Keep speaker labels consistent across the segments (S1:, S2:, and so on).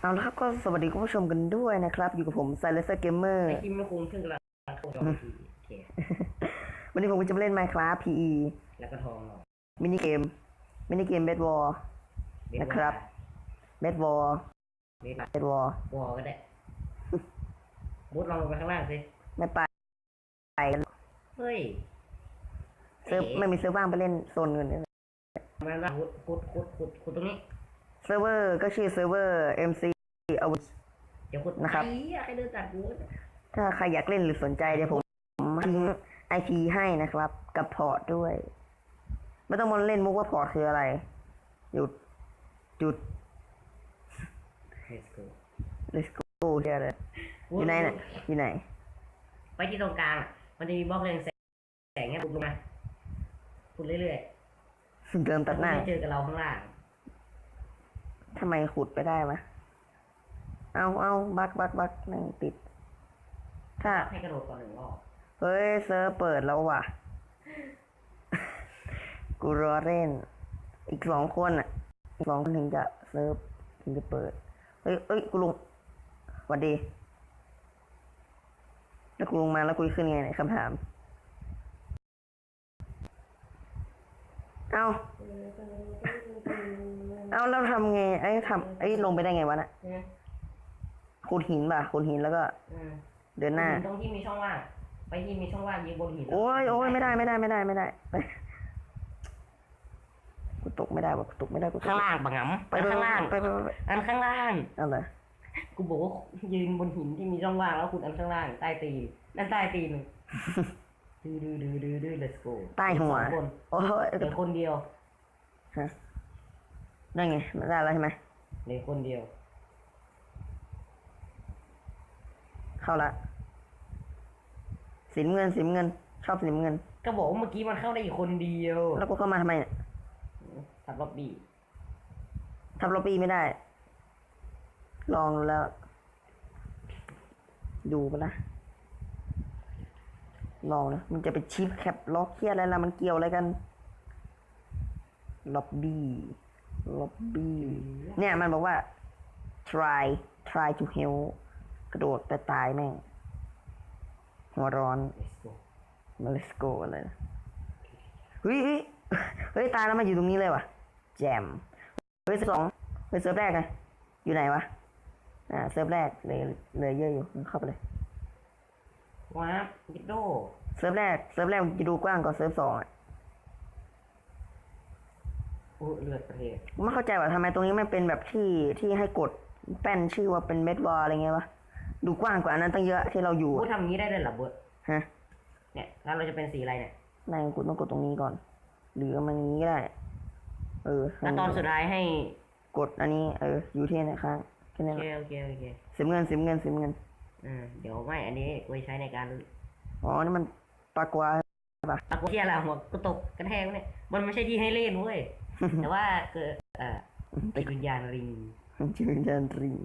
S1: เอาละครับก็สวัสดีคุณผู้ชมกันด้วยนะครับ อยู่กับผม s i l e n c e r Gamer
S2: ไอ้ที่ไม่คุ้มซึ่งกำลังเข้าจอทีโอเค
S1: วันนี้ผมก็จะมาเล่น Minecraft PE
S2: แล้วก็ทองหน่อย
S1: มินิเกม มินิเกม Bed War
S2: เบส
S1: นะครับ Bed War
S2: เบส
S1: Bed War
S2: วอลก็ได้มุดลองลงไปข้างล่างสิ
S1: ไม่ไปไปกัน
S2: เฮ้ย
S1: เซิร์ฟไม่มีเซิร์ฟว่างไปเล่นโซนอื่นเลย
S2: มันว่าขุดขุดขุดขุดขุดตรงนี้
S1: เซิร์ฟเวอร์ก็ชื่อเซิร์ฟเวอร์ MC เอา
S2: เดี๋ยวขุด
S1: นะครับ
S2: ไอ้เหี้ยใครเดินตัดกู
S1: ถ้าใครอยากเล่นหรือสนใจเดี๋ยวผมทิ้ง IP ให้นะครับ กับพอร์ตด้วย ไม่ต้องมาเล่นมุกว่าพอร์ตคืออะไร หยุดจุด
S2: เฮ้ยกู
S1: let's go เชียเลยอยู่ไหนน่ะอยู่ไหน
S2: ไปที่ตรงกลางอะมันจะมีบล็อกเรืองแสงแสงเงี้ยขุดลงมาขุดเรื่อย
S1: เดิน
S2: ๆ
S1: ตัดหน้า
S2: ไม่เจอกับเราข้างล่าง
S1: ทำไมขุดไปได้มะเอาเอาบักบักบักนั่งติด ถ้า
S2: ให้กระโดดก่อนหนึ่งรอบ
S1: เฮ้ยเซิร์ฟเปิดแล้วว่ะ กูรอเล่น อีกสองคนอะ อีกสองคนถึงจะเซิร์ฟถึงจะเปิด เฮ้ยเอ้ยกูลงหวัดดี แล้วกูลงมาแล้วกูจะขึ้นไงเนี่ยคำถาม เอา เอาแล้วทำไงไอ้ทำไอ้ยลงไปได้ไงวะน่ะ
S2: อืม
S1: ขุดหินป่ะขุดหินแล้วก็
S2: อืม
S1: เดินหน้า
S2: ตรงที่มีช่องว่าง ไปที่มีช่องว่างยืนบนหิน
S1: โอ้ยโอ้ยไม่ได้ไม่ได้ไม่ได้ไม่ได้ไปกูตกไม่ได้ว่ะกูตกไม่ได้กูตก
S2: ข้างล่างบังงำ
S1: ไป
S2: ไป
S1: ไป
S2: ข้างล่าง
S1: ไปไปไปไป
S2: อันข้างล่าง
S1: เอาเลย
S2: กูบอกว่ายืนบนหินที่มีช่องว่างแล้วขุดอันข้างล่างใต้ตีนนั่นใต้ตีนดื้อดื้อดื้อดื้อดื้อ let's go
S1: ใต้หัว
S2: สองคน
S1: โอ้ย
S2: เหลือคนเดียว
S1: ฮะ ได้ไงได้แล้วใช่ไหม
S2: เหลือคนเดียว
S1: เข้าละสีน้ำเงินสีน้ำเงิน ชอบสีน้ำเงิน
S2: ก็บอกว่าเมื่อกี้มันเข้าได้อีกคนเดียว
S1: แล้วกูเข้ามาทำไมเนี่ย
S2: ทับล็อบบี้
S1: ทำล็อบบี้ไม่ได้ ลองดูแล้ว ดูไปนะลองนะมันจะเป็นชิปแคปล็อกเคียอะไรล่ะมันเกี่ยวอะไรกันล็อบบี้ ล็อบบี้เนี่ยมันบอกว่า try try to help กระโดดแต่ตายแม่ง หัวร้อน
S2: let's go
S1: มา let's go อะไรนะเฮ้ยเฮ้ยเฮ้ย ตายแล้วมาอยู่ตรงนี้เลยว่ะ แจม เฮ้ยเซิร์ฟสองเฮ้ยเซิร์ฟแรกไงอยู่ไหนวะ อ่า เซิร์ฟแรกเลยเลยเยอะอยู่ เข้าไปเลย
S2: ว้าวิดโด
S1: เซิร์ฟแรก เซิร์ฟแรกมันจะดูกว้างกว่าเซิร์ฟสองอะ
S2: โอ้เลือดประเทศ
S1: ไม่เข้าใจว่าทำไมตรงนี้ไม่เป็นแบบที่ที่ให้กดแป้นชื่อว่าเป็นเม็ดวอลอะไรเงี้ยวะดูกว้างกว่าอันนั้นตั้งเยอะที่เราอยู่
S2: กู
S1: อะ
S2: ทำอย่างนี้ได้เลยเหรอเบิร์ด
S1: ฮะ
S2: เนี่ยแล้วเราจะเป็นสีอะไรเนี่ย
S1: นายกูต้องกดตรงนี้ก่อน หรือมันนี้ก็ได้ เออ
S2: แล้วตอนสุดท้ายให้
S1: กดอันนี้ เออ อยู่ที่ไหนค้างแค่
S2: โอ
S1: นั้น
S2: เค
S1: แหละ
S2: โอเคโอเค
S1: สีเงินสีเงินสีเงิน
S2: อืมเดี๋ยวไม่อันนี้ไว้ใช้ในการ
S1: อ๋อนี่มันปลากวา
S2: ตะกุเทียอะไรหัวกูตกกระแทกเนี่ยมันไม่ใช่ที่ให้เล่นเว้ย แต่ว่าเกิดเอ่อจิตวิญญาณลิง
S1: ชื่อเดินริง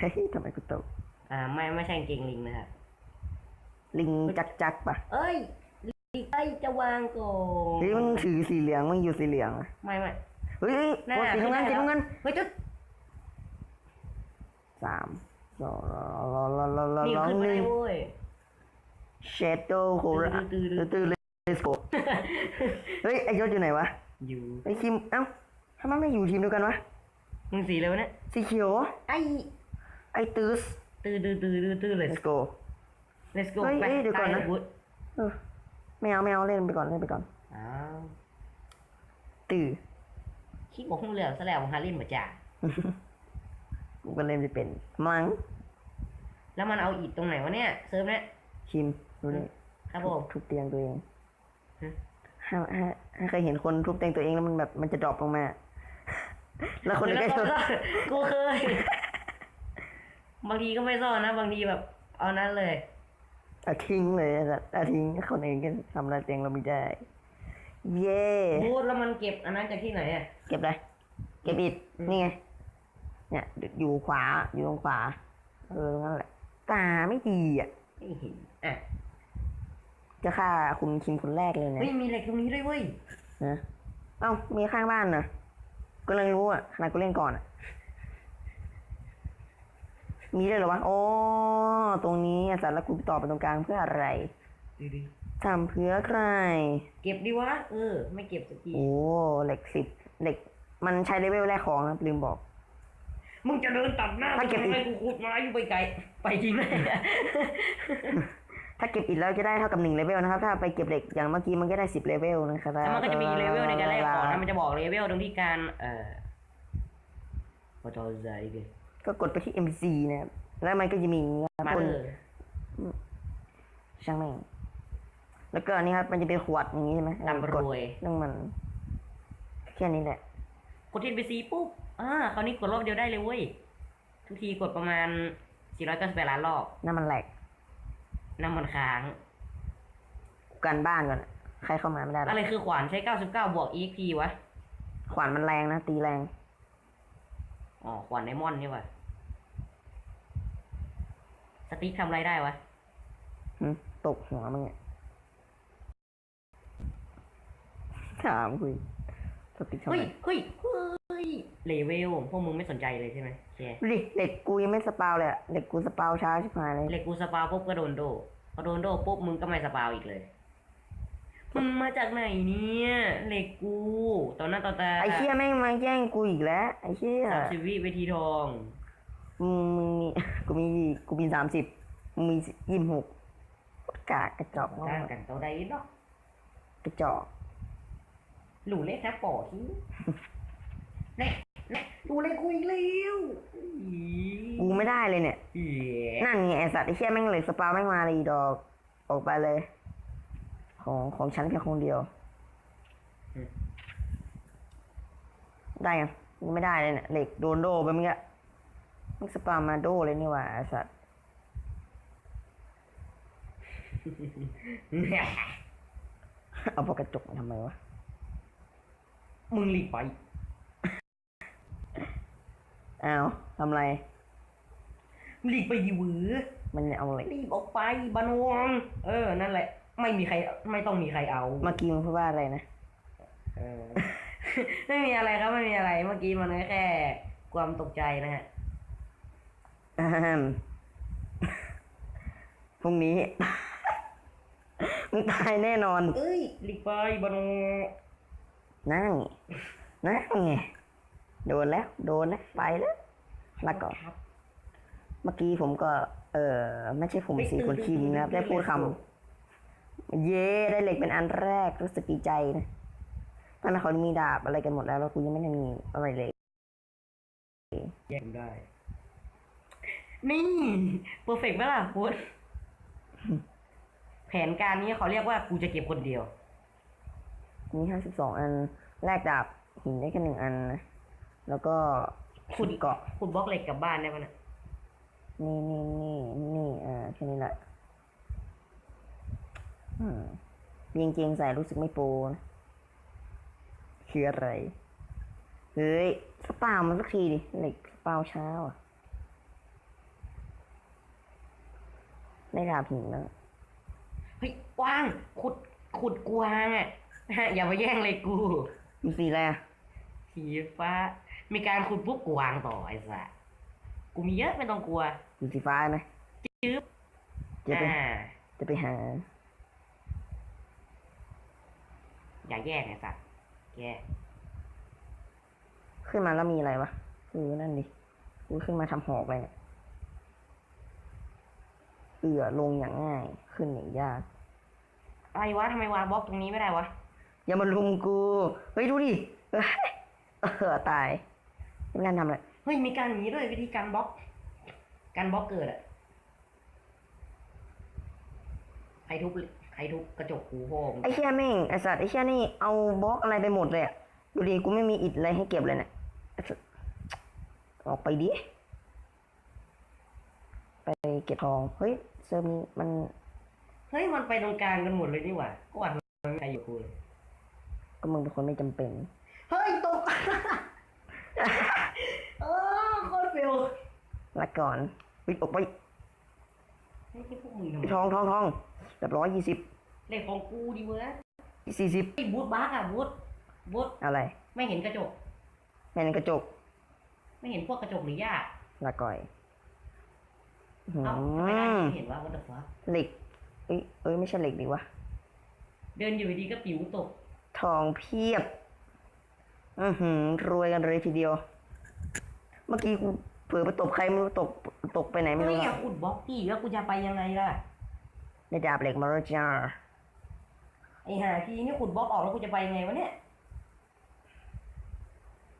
S1: เฮ้ยทำไมกูตก
S2: อ่า ไม่ไม่ใช่กางเกงลิงนะครับ
S1: ลิงจักจักปะ
S2: เอ้ยลิงไอ้จะวางก่อน
S1: เฮ้ยมันถือสีเหลืองมันอยู่สีเหลืองอะ
S2: ไม่ไม่
S1: เฮ้ยเฮ้ย
S2: นั่น
S1: โอ้
S2: น่ะ
S1: สีน้ำเงิน
S2: ไม่
S1: สี
S2: ได้
S1: น้ำเงิน
S2: เฮ้ยจุด
S1: สามสองรอรอรอรอ
S2: นี่
S1: รอ
S2: ขึ้น
S1: ห
S2: มา
S1: นึ่
S2: ได้
S1: ง
S2: เว้ย
S1: เชดโดโคระ
S2: ตื้อตื้อตื้
S1: ตื้
S2: อ
S1: อตื้อเลสโกเฮ้ยไอยศอยู่ไหนวะ
S2: อยู่
S1: ไอคิมเอ้าทำไมไม่อยู่ทีมเดียวกันวะ
S2: มึงสีอะไรวะเนี่ย
S1: สีเขียว
S2: ไอ้
S1: ไอตื้อ
S2: ตื้อตื้อตื้อตื้อตื้อ
S1: เล
S2: let's
S1: สโก
S2: let's go
S1: เฮ้ย
S2: ไป
S1: เฮ้ยเดี๋ยวก่อนนะ
S2: ตาวุฒ
S1: เออไม่เอาไม่เอาเล่นไปก่อนเล่นไปก่อน
S2: อ้าว
S1: ตื้อ
S2: คิดบอกคงเหลือซะแล้วฮาริมมาจ่า
S1: กูก็เล่นไม่เป็นมั้ง
S2: แล้วมันเอาอิดตรงไหนวะเนี่ยเซิร์ฟเนี่ย
S1: คิมดูนี่
S2: ครับผม
S1: ทุบเตียงตัวเอง
S2: ฮะ
S1: ถ้าถ้า ถ้าเคยเห็นคนทุบเตียงตัวเองแล้วมันแบบมันจะดรอปลงมา แล้วคน
S2: แล้
S1: ใก
S2: ว
S1: ล้
S2: ก็
S1: ตัว
S2: กูเคย บางทีก็ไม่ซ่อนนะ บางทีแบบ เอานั้นเลย
S1: อะทิ้งเลยอะอะทิ้งคนอื่นก็ทำอะไรเตียงเราไม่ได้ เย่
S2: พูดแล้วมันเก็บอันนั้นจากที่ไหนอะ
S1: เก็บอะไรเก็บอิดนี่ไง เนี่ย อยู่ขวา อยู่ตรงขวา เออตรงนั้นแหละ ตาไม่ดีอะ
S2: ไม่เห็นอะ
S1: จะฆ่าคุณคิมคนแรกเลยนะ
S2: เฮ้ยมีเหล็กตรงนี้ด้วยเว้ย
S1: นะเอ้ามีข้างบ้านนะก็เลยรู้อะขนาดกูเล่นก่อนอะมีด้วยเหรอวะโอ้ตรงนี้ไอ้สัตว์แล้วกูต่อไปตรงกลางเพื่ออะไร
S2: ดูดิ
S1: ทำเพื่อใคร
S2: เก็บดีวะเออ ไม่เก็บสักที
S1: โอ้เหล็กสิบเหล็ก มันใช้เลเวลแรกของนะลืมบอก
S2: มึงจะเดินตัดหน้า
S1: ถ้าเก็บอีก
S2: ทำไมกูขุดไม้อยู่ไปไกล ไปจริงเลย
S1: ถ้าเก็บอิฐแล้วจะได้เท่ากับหนึ่งเลเวลนะครับ ถ้าไปเก็บเหล็กอย่างเมื่อกี้มันก็ได้สิบเลเวลนะครับ
S2: แล้วมันก็จะมีเลเวลในการแลกของนะมันจะบอกเลเวลตรงที่การ เอ่อพอจอใจเลย
S1: ก็กดไปที่ MC นะครับ แล้วมันก็จะมี
S2: มา
S1: คน
S2: เออ
S1: ช่างแม่งแล้วก็อันนี้ครับ มันจะเป็นขวดอย่างนี้ใช่ไหม
S2: ตำร
S1: กด
S2: วย
S1: เรื่องมันแค่นี้แหละ
S2: กดทีไปซีปุ๊บอ่าคราวนี้กดรอบเดียวได้เลยเว้ย ทุกทีกดประมาณ498ล้านรอบ
S1: น้ำมันแหลก
S2: น้ำมันค้าง
S1: กันบ้านก่อนอะใครเข้ามาไม่ได้หรอก
S2: อะไรคือขวานใช้ 99 บวก EXP วะ
S1: ขวานมันแรงนะ ตีแรง
S2: อ๋อ ขวานไดมอนด์นี่วะสติ๊กทำอะไรได้วะ
S1: หึตกหัวมึงอะถามคุยสติทำ
S2: เฮ้
S1: ไม
S2: ยเฮ้ย เฮ้ยเลเวลพวกมึงไม่สนใจเลยใช่ไหมโอเค
S1: ดูดิเด็กกูยังไม่สปาวเลยอะเด็กกูสปาวช้าชิบหายเลย
S2: เหล็กกูสปาวปุ๊บก็โดนโดพอโดนโดปุ๊บมึงก็ไม่สปาวอีกเลย มึงมาจากไหนเนี่ยเหล็กกู ตอนหน้าตอนตา
S1: ไอ้เชี่ยแม่งมาแย่งกูอีกแล้วไอ้เชี่ย
S2: สามสิบวิเวทีทอง
S1: มึงมึงมี กูมีกูมีสามสิบมึงมียี่สิบหกกากกระจอก
S2: จ้างกันเท่าใดเนาะ
S1: กระจอก
S2: หลูเล็กแทบปอที่ เน่เน่ดูเล็กกูอีกแล้ว
S1: กูไม่ได้เลยเนี่ย
S2: เอ๋
S1: นั่นไงไอสัตว์ไอเชี่ยแม่งเลยสปาแม่งมาเลยอีดอก ออกไปเลย ของของฉันแค่คนเดียว ได้ยังยังไม่ได้เลยเนี่ยเหล็กโดนโดไปเมื่อกี้มันสปามาโดเลยนี่หว่าไอสัตว์ เอาพวกกระจกมาทำไมวะ
S2: มึงหลีกไป
S1: อ้าวทำไร
S2: หลีกไปดิหวือ
S1: มันเอาเหล็ก
S2: รีบออกไปบานวงเออ นั่นแหละ ไม่มีใคร ไม่ต้องมีใครเอา
S1: เมื่อกี้มึงพูดว่าอะไรนะ
S2: เออ ไม่มีอะไรครับไม่มีอะไร เมื่อกี้มันก็แค่ ความตกใจนะฮะ
S1: อืมพรุ่งนี้มึงตายแน่นอน
S2: เอ้ยหลีกไปบานวง
S1: นั่งนั่งไง โดนแล้ว โดนแล้วไปแล้วแล้วก็
S2: ครับ
S1: เมื่อกี้ผมก็ เออไม่ใช่ผมสีคนคิมนะครับ ได้พูดคำเย้ได้เหล็กเป็นอันแรกรู้สึกดีใจนะตอนนั้นเขามีดาบอะไรกันหมดแล้วแล้วกูยังไม่ได้มีอะไรเลย
S2: แยกได้ นี่เพอร์เฟกต์ไหมล่ะพุทแผนการนี้เขาเรียกว่ากูจะเก็บคนเดียว
S1: มีห้าสิบสองอัน แลกดาบหินได้แค่หนึ่งอันนะ แล้วก็
S2: ขุ
S1: ขุ
S2: ด
S1: ดเกาะ
S2: ขุดบล็อกเหล็กกลับบ้านได้ปะนะ
S1: นี่นี่นี่นี่อ่าแค่นี้แหละอืมยิงเกงใส่รู้สึกไม่โปรนะคืออะไร เฮ้ยสปาวมันสักทีดิเหล็กสปาวเช้าอะได้ดาบหินแล้ว
S2: เฮ้ยกวางขุดขุดกวางอะอย่ามาแย่งเลยกู
S1: มีสีอะไรอะ
S2: สีฟ้า มีการขุดปุ๊บกวางต่อไอ้สัสกูมีเยอะไม่ต้องกลัว
S1: มีสีฟ้าไหม
S2: จึ๊บ
S1: จะไป
S2: อ่า
S1: จะไปหา
S2: อย่าแย่งไอ้สัสแย่
S1: ขึ้นมาแล้วมีอะไรวะคือนั่นดิกูขึ้นมาทำหอกเลยเนี่ยเอือลงอย่างง่าย ขึ้นอย่างยาก
S2: อะไรวะทำไมวางบล็อกตรงนี้ไม่ได้วะ
S1: อย่ามาลุมกู เฮ้ย ดูดิเอ้ยเออตาย ไม่งั้นทำอะไร
S2: เฮ้ยมีการอย่างนี้ด้วยวิธีการบล็อก การบล็อกเกิดอะใครทุบใครทุบกระจกหูโฮม
S1: ไอ้เชี่ยแม่งไอ้สัตว์ไอ้เชี่ยนี่เอาบล็อกอะไรไปหมดเลยอะดูดิกูไม่มีอิฐอะไรให้เก็บเลยเนี่ยไอ้สัตว์ออกไปดิไปเก็บทอง เฮ้ยเซิร์ฟนี้มัน
S2: เฮ้ยมันไปตรงกลางกันหมดเลยนี่หว่าก็วันมันไม่มีใครอยู่กูเลย
S1: ก็มึงเป็นคนไม่จำเป็น
S2: เฮ้ยตก เออโคตรเฟล
S1: ละก่อนวิออกไป
S2: เฮ้ยที่พวกมึงทำไม
S1: ทองทองทองเรียบร้อยยี่สิบ
S2: เล่นของกูดิเว้ย
S1: สี่สิบ
S2: ไอ้บูทบักอะบูทบูท
S1: อะไร
S2: ไม่เห็นกระจก
S1: แม่นกระจก
S2: ไม่เห็นพวกกระจกหรือหญ้า
S1: ละก่อยหื
S2: เอ้าทำไมได้
S1: ม
S2: ไม่เห็นว่าวัตถุฟ้า
S1: เหล็ก เอ้ยเอ้ยไม่ใช่เหล็กดีวะ
S2: เดินอยู่ดีๆก็ปิวตก
S1: ทองเพียบ อือหือ รวยกันเลยทีเดียว เมื่อกี้กูเผื่อไปตบใครไม่รู้ตกตกไปไหนไม่
S2: ไม่
S1: รู้
S2: อ
S1: อะ
S2: ยากขุดบล็อกดิแล้วกูจะไปยังไงล่ะ
S1: ได้ดาบเหล็กมาแล้วจ้า
S2: ไอ้ห่าทีนี่ขุดบล็อกออกแล้วกูจะไปยังไงวะเนี่ย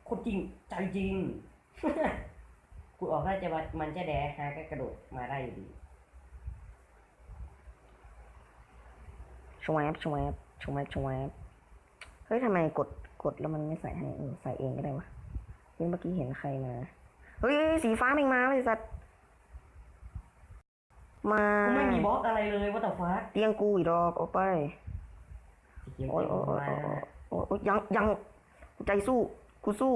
S2: ขุดจริงใจจริง ขุดออกแล้วจะมันมันจะแดกฮะก็กระโดดมาได้อยู่ดี
S1: ชวบชวบชวบชวบเฮ้ยทำไมกด กดแล้วมันไม่ใส่ให้เออใส่เองก็ได้วะเฮ้ยเมื่อกี้เห็นใครมา เฮ้ยเฮ้ยสีฟ้าแม่งมาเลยสัตว์มา
S2: กูไม่มีบล็อกอะไรเลยวัตถุฟ้า
S1: เตียงกูอีกดอกออกไป
S2: สีเขียว
S1: โอ้ย
S2: เต็ม
S1: โอ้ยโอ้ย
S2: มา
S1: โอ้ยโอ้ยโอ้ยยังยังกูใจสู้ กูสู้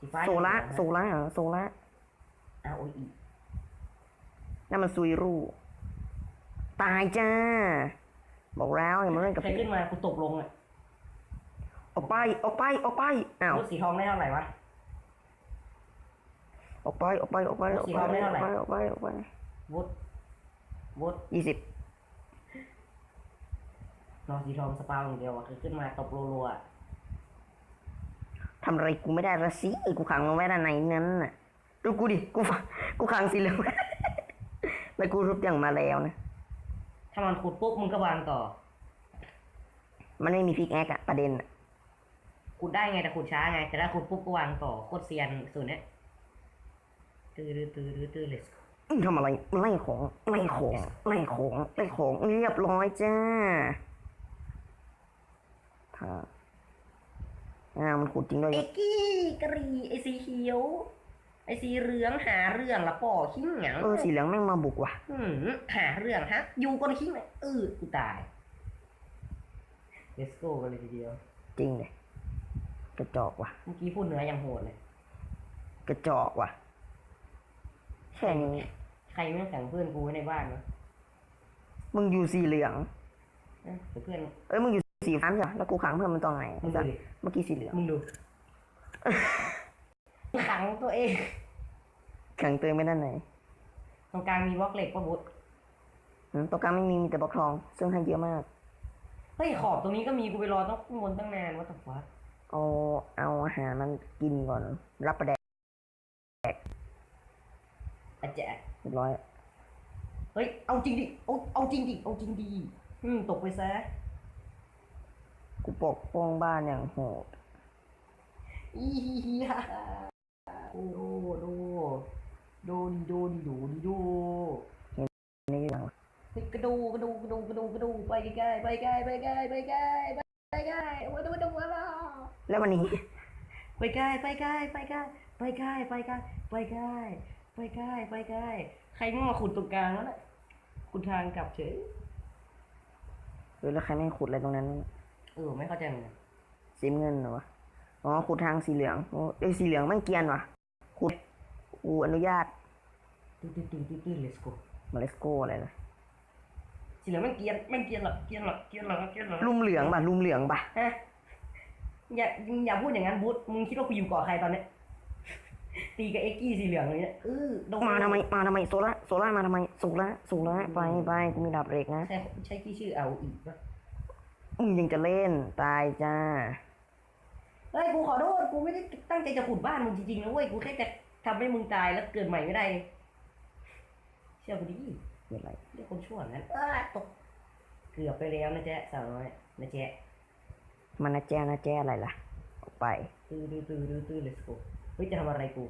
S2: สีฟ้า
S1: โซละโซละเหรอโซละ
S2: อ้าวโอ้ยอีก
S1: นั่นมันซุยรูตายจ้า บอกแล้วอย่ามาเล่นกับ
S2: ใครขึ้นมากูตกลงอะ
S1: ออกไปออกไปออกไปอ้าว
S2: รถสีทองได้เท่าไหร่วะ
S1: ออกไปออกไปออกไปออก
S2: สี
S1: ไป
S2: ทองได้
S1: อ
S2: เท่า
S1: อก
S2: ไหร่
S1: ไปออกไปออกไป
S2: วุฒวุฒ
S1: ยี่สิบ
S2: นอนสีทองสปาอย่างเดียวอะคือขึ้นมาตบรัวๆอะ
S1: ทำอะไรกูไม่ได้ละสิกูขังมันไว้ด้านในนั้นน่ะดูกูดิกูฝังกูขังสีเหลืองแล้วกูรุบอย่างมาแล้วนะ
S2: ถ้ามันขุดปุ๊บมึงก็วางต่อ
S1: มันไม่มีพิกแอคอะประเด็นอะ
S2: ขุดได้ไงแต่ขุดช้าไง แต่ถ้าขุดปุ๊บก็วางต่อโคตรเซียนสุดเนี้ยตื้อตื้อตื้อตื้อตื้อ let's go
S1: อื้อทำอะไรไล่ของไล่ของไล่ของไล่ของเรียบร้อยจ้าผ่าอ่ามันขุดจริงด้วย
S2: ไอ้กี้กะหรีไอ้สีเขียวไอ้สีเหลืองหาเรื่องละป่อขิ้งหยัง
S1: เออสีเหลืองแม่งมาบุกว่ะ
S2: หืมหาเรื่องฮะ อยู่คนขิ้งเลยเออกูตาย let's go กันเลยทีเดียว
S1: จริงเลย กระจอกว่ะ
S2: เมื่อกี้พูดเหนือยังโหดเลย
S1: กระจอกว่ะแค่นี้
S2: ใครไม่สั่งเพื่อนกูไว้ในบ้านวะ
S1: มึงอยู่สีเหลือง
S2: เอ้ยเดี๋ยวเพื่อน
S1: เอ้ยมึงอยู่สีฟ้าใช่ปะแล้วกูขังเพิ่มมันตอนไหน
S2: มึง
S1: ไอ้
S2: ดู
S1: สัส
S2: ดิ
S1: เมื่อกี้สีเหลือง
S2: มึงดู ขังตัวเอง
S1: ขังเตือนไม่ด้านไหน
S2: ตรงกลางมีบล็อกเหล็กปะบุตร
S1: อืมตรงกลางไม่มีมีแต่บล็อกทอง ซึ่งให้เยอะมาก
S2: เฮ้ยขอบตรงนี้ก็มีกูไปรอต้องข้างบนตั้งนานว่าแต่ฟ้า
S1: เอาเอาอาหารมันกินก่อน รับประแดก
S2: อาจจะ
S1: เรียบร้อย
S2: เฮ้ย เอาจริงดิ เอา เอาจริงดิ เอาจริงดิอืมตกไปซะ
S1: กูปกป้องบ้านอย่างโหด
S2: อีฮีฮ่าโอ้โดโดโดดีโดดีโดดีโด
S1: นี่อย่าง
S2: เฮ้ยกระดูกระดูกระดูกระดูกระดูไปใกล้ๆไปใกล้ไปใกล้ไปใกล้ ไปใกล้โอ้ยโดนโดนแล้ว
S1: แล้ววันนี้
S2: ไปใกล้ไปใกล้ไปใกล้ไปใกล้ไปใกล้ไปใกล้ไปใกล้ไปใกล้ใครมึงมาขุดตรงกลางแล้วน่ะขุดทางกลับเฉย
S1: เออแล้วใครแม่งขุดอะไรตรงนั้น
S2: เออไม่เข้าใจเหมือนกัน
S1: สีเงินเหรอวะอ๋อขุดทางสีเหลืองโอ้เอ้ยสีเหลืองแม่งเกรียนว่ะขุดกูอนุญาต
S2: ตื้อตื้อตื้อตื้อตื้อ let's go
S1: มาเลสโกอะไรนะ
S2: สีเหลืองไม่เกรียนไม่เกรียนหรอกเกรียนหรอกเกรียนหรอกเกรียนหรอก
S1: ลุ่มเหลืองป่ะลุ่มเหลืองป่ะ
S2: ฮะอย่าอย่าพูดอย่างนั้นบุ๊ทมึงคิดว่ากูอยู่เกาะใครตอนเนี้ยตีกับเอ็กกี้สีเหลืองเลยเนี่ยเออโดน
S1: มาทำไมมาทำไมโซล่าโซล่ามาทำไมโซล่าโซล่าไปไปกูมีดาบเหล็กนะ
S2: ใช่ใช่ที่ชื่อเอาอีกปะ
S1: มึงยังจะเล่นตายจ้า
S2: เฮ้ยกูขอโทษกูไม่ได้ตั้งใจจะขุดบ้านมึงจริงๆนะเว้ยกูแค่จะทำให้มึงตายแล้วเกิดใหม่ไม่ได้เชื่อกูดิ
S1: เกิดอะไร
S2: เรียกคนชั่วนั้นเออตกเกือบไปแล้วนะแจ๊ะสาวน้อยนะแจ๊ะ
S1: มันนะแจ้นะแจ้อะไรล่ะ ออกไป
S2: ตื้อตื้อตื้อตื้อตื้อ let's go เฮ้ยจะทำอะไรกู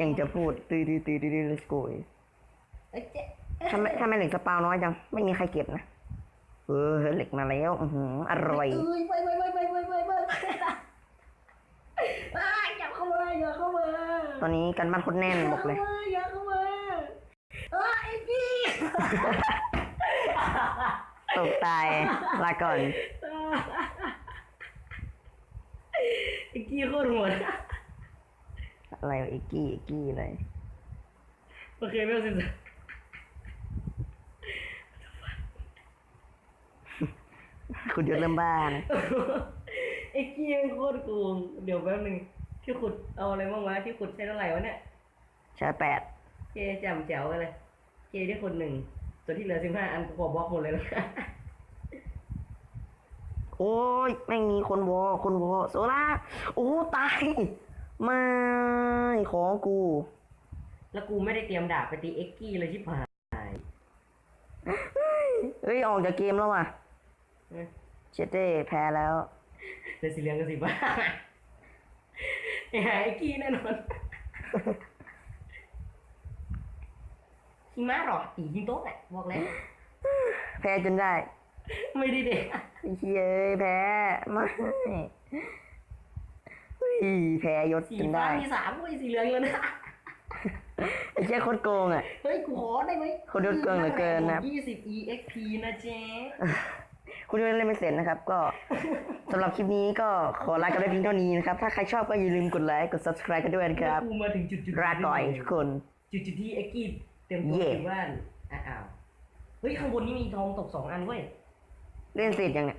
S1: ยังจะพูดตื้อตื้อตื้อตื้อตื้อ let's go อีก
S2: เอ้ยเจ๊ะ
S1: ทำไมทำไมเหล็กสปาวน้อยจัง ไม่มีใครเก็บนะ เออเหล็กมาแล้ว อือหืออร่อย
S2: เอ้ยไปไปไปไปไปไปไปอ้ายอย่าเข้ามาอย่าเข้ามา
S1: ตอนนี้กันบ้านโคนแน่นบอกเลย
S2: อย่าเข้ามาอ้ายไอ้พี่
S1: ตกตายลาก่อน
S2: ไอ้กี้โคตรโหด
S1: อะไรวะอีกกี้อีกกี้อะไร
S2: โอเคไม่เอาสิ
S1: คุณยศเริ่มบ้านะ
S2: ไอ้กี้มันโคตรโกงเดี๋ยวแป๊บนึงที่ขุดเอาอะไรบ้างวะที่ขุดใช้เท่าไหร่วะเนี่ย
S1: ใช้แปด
S2: เจแจมแจ๋วกันเลย เจได้คนหนึ่ง ส่วนที่เหลือสิบห้าอันกูขอบล็อกหมดเลยแล้ว
S1: โอ้ยแม่งมีคนวอคนวอโซล่าโอ้ตายไม่ของกู
S2: แล้วกูไม่ได้เตรียมดาบไปตีเอ็กกี้เลยชิบหาย
S1: เฮ้ยออกจากเกมแล้วว่ะ
S2: เอ้ย
S1: เชเต้แพ้แล้ว
S2: เลยสีเหลืองกับสีฟ้าไอ้หาเอ็กกี้แน่นอน หิมะหรอตียิงโต๊ะแหละบอกแล้ว
S1: แพ้จนได้
S2: ไม่ได้เด็ก
S1: ไอ้เฮ้ยแพ้ไม่เฮ้ยแพ้ยศ
S2: สี
S1: จน
S2: ฟ้า
S1: ได้
S2: มีสามเว้ยสีเหลืองแล้วนะ
S1: ไอ้เจ้าโคตรโกงอะ
S2: เฮ้ยกูขอได้ไหม
S1: คนเดินเกินเหลือเกินนะครับ
S2: ยี่สิบ EXP นะเจ๊
S1: คุณยังเล่นไม่เสร็จนะครับ ก็สำหรับคลิปนี้ก็ขอลากันไปเพียงเท่านี้นะครับ ถ้าใครชอบก็อย่าลืมกดไลค์กด subscribe กันด้วยนะครับ
S2: กูมาถึงจุดจุด
S1: ลาก่อยทุกคน
S2: จุดจุดที่เอ็กกี้ เต็มตัว
S1: เย่
S2: อยู่บ้านอ้าวเฮ้ยข้างบนนี่มีทองตกสองอันเว้ย
S1: เล่นเสร็จยังเนี่ย